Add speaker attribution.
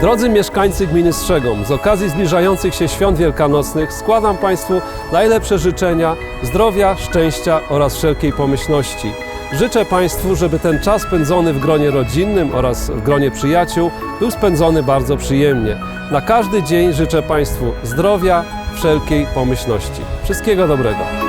Speaker 1: Drodzy mieszkańcy gminy Strzegom, z okazji zbliżających się świąt wielkanocnych składam Państwu najlepsze życzenia zdrowia, szczęścia oraz wszelkiej pomyślności. Życzę Państwu, żeby ten czas spędzony w gronie rodzinnym oraz w gronie przyjaciół był spędzony bardzo przyjemnie. Na każdy dzień życzę Państwu zdrowia, wszelkiej pomyślności. Wszystkiego dobrego.